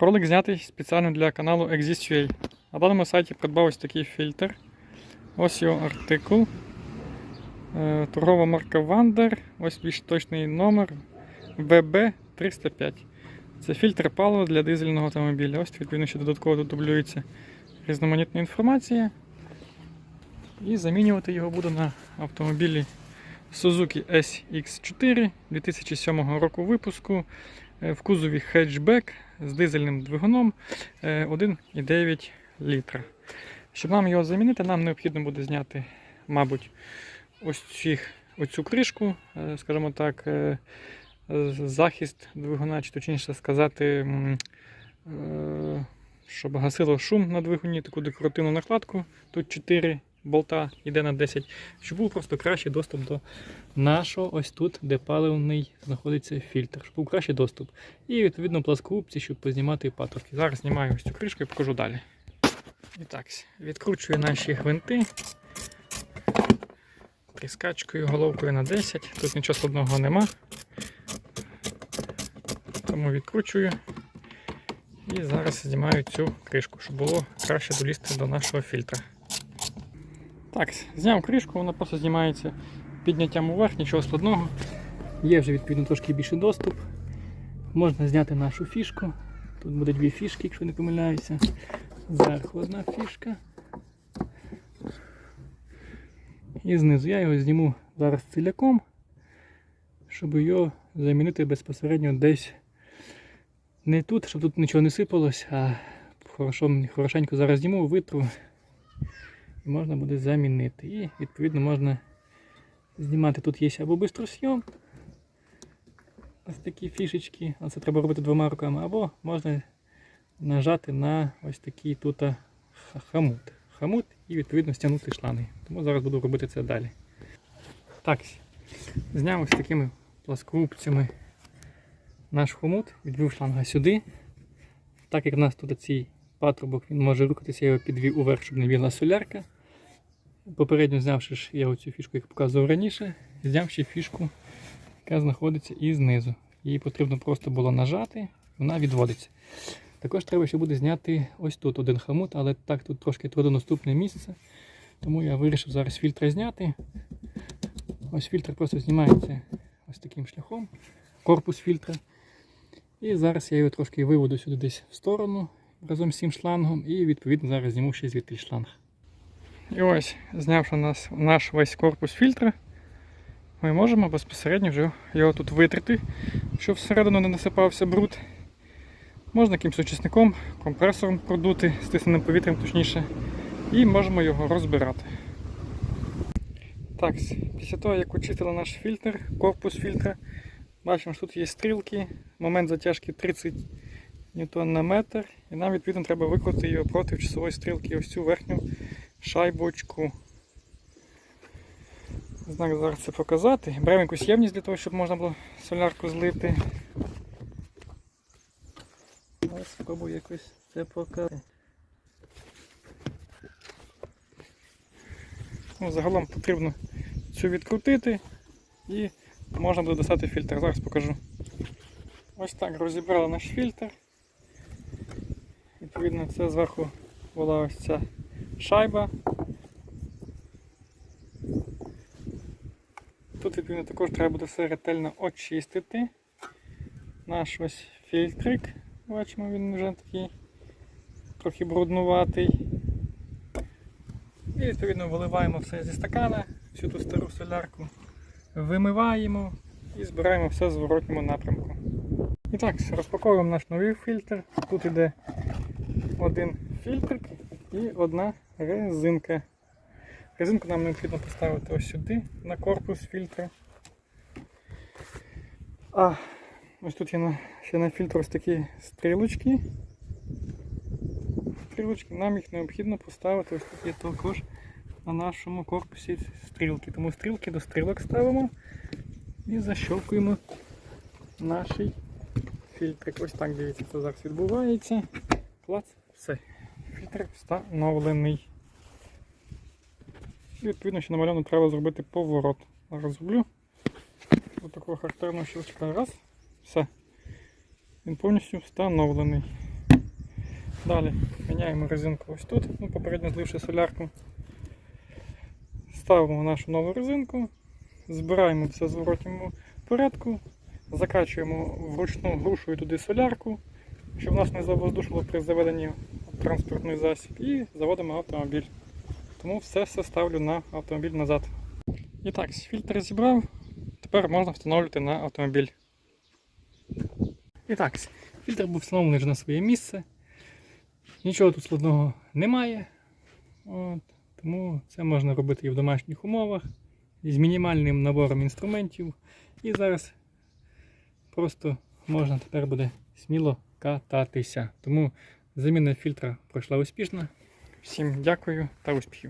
Ролик знятий спеціально для каналу Exist.ua. На даному сайті придбав ось такий фільтр. Ось його артикул. Е, Торгова марка Wander. Ось більш точний номер VB305. Це фільтр палива для дизельного автомобіля. Ось відповідно ще додатково тут дублюється різноманітна інформація. І замінювати його буду на автомобілі Suzuki SX4 2007 року випуску в кузові хетчбек з дизельним двигуном е, 1,9 літра. Щоб нам його замінити, нам необхідно буде зняти, мабуть, ось цих, оцю кришку, е, скажімо так, е, захист двигуна, чи точніше сказати, е, щоб гасило шум на двигуні, таку декоративну накладку. Тут 4 болта йде на 10, щоб був просто кращий доступ до нашого ось тут, де паливний знаходиться фільтр, щоб був кращий доступ. І відповідно пласкогубці, щоб познімати патрубки. Зараз знімаю ось цю кришку і покажу далі. І так, відкручую наші гвинти. Тріскачкою, головкою на 10. Тут нічого складного нема. Тому відкручую. І зараз знімаю цю кришку, щоб було краще долізти до нашого фільтра. Так, зняв кришку, вона просто знімається підняттям уверх, нічого складного. Є вже відповідно трошки більший доступ. Можна зняти нашу фішку. Тут буде дві фішки, якщо не помиляюся. Зверху одна фішка. І знизу я його зніму зараз ціляком, щоб його замінити безпосередньо десь не тут, щоб тут нічого не сипалось, а хорошо, хорошенько зараз зніму, витру можна буде замінити. І відповідно можна знімати. Тут є або бистросйом, ось такі фішечки, а це треба робити двома руками, або можна нажати на ось такий тут хамут. Хамут і відповідно стягнути шланги. Тому зараз буду робити це далі. Так, зняв ось такими пласкогубцями наш хомут, відвів шланга сюди. Так як в нас тут цей патрубок, він може рухатися, я його підвів уверх, щоб не біла солярка. Попередньо знявши ж я оцю фішку, як показував раніше, зняв ще фішку, яка знаходиться і знизу. Її потрібно просто було нажати, вона відводиться. Також треба ще буде зняти ось тут один хомут, але так тут трошки труднодоступне місце. Тому я вирішив зараз фільтр зняти. Ось фільтр просто знімається ось таким шляхом, корпус фільтра. І зараз я його трошки виведу сюди десь в сторону разом з цим шлангом і відповідно зараз зніму ще звідти шланг. І ось, знявши нас, наш весь корпус фільтра, ми можемо безпосередньо вже його тут витрити, щоб всередину не насипався бруд. Можна якимось очисником, компресором продути, стисненим повітрям точніше, і можемо його розбирати. Так, після того, як очистили наш фільтр, корпус фільтра, бачимо, що тут є стрілки, момент затяжки 30 ньютон на метр, і нам відповідно треба викрути його проти часової стрілки ось цю верхню шайбочку. Не знаю, зараз це показати. Беремо якусь ємність для того, щоб можна було солярку злити. Зараз спробую якось це показати. Ну, загалом потрібно цю відкрутити і можна буде достати фільтр. Зараз покажу. Ось так розібрали наш фільтр. Відповідно, це зверху була ось ця шайба. Тут відповідно також треба буде все ретельно очистити. Наш ось фільтрик. Бачимо, він вже такий трохи бруднуватий. І відповідно виливаємо все зі стакана, всю ту стару солярку вимиваємо і збираємо все в зворотньому напрямку. І так, розпаковуємо наш новий фільтр. Тут іде один фільтрик і одна резинка. Резинку нам необхідно поставити ось сюди, на корпус фільтра. А ось тут є на, ще на фільтр ось такі стрілочки. Стрілочки, нам їх необхідно поставити ось тут є також на нашому корпусі стрілки. Тому стрілки до стрілок ставимо і защелкуємо наш фільтрик. Ось так дивіться, це зараз відбувається. Клац, все. Фільтр встановлений. І відповідно, що намальовано треба зробити поворот. Зараз зроблю. Ось такого характерного щелчка. Раз. Все. Він повністю встановлений. Далі міняємо резинку ось тут, ну, попередньо зливши солярку. Ставимо нашу нову резинку, збираємо все в зворотньому порядку, закачуємо вручну грушою туди солярку, щоб нас не завоздушило при заведенні транспортний засіб, і заводимо автомобіль. Тому все все ставлю на автомобіль назад. І так, фільтр зібрав, тепер можна встановлювати на автомобіль. І так, фільтр був встановлений вже на своє місце. Нічого тут складного немає. От, тому це можна робити і в домашніх умовах з мінімальним набором інструментів. І зараз просто можна тепер буде сміло кататися. Тому заміна фільтра пройшла успішно. Всім дякую та успіхів!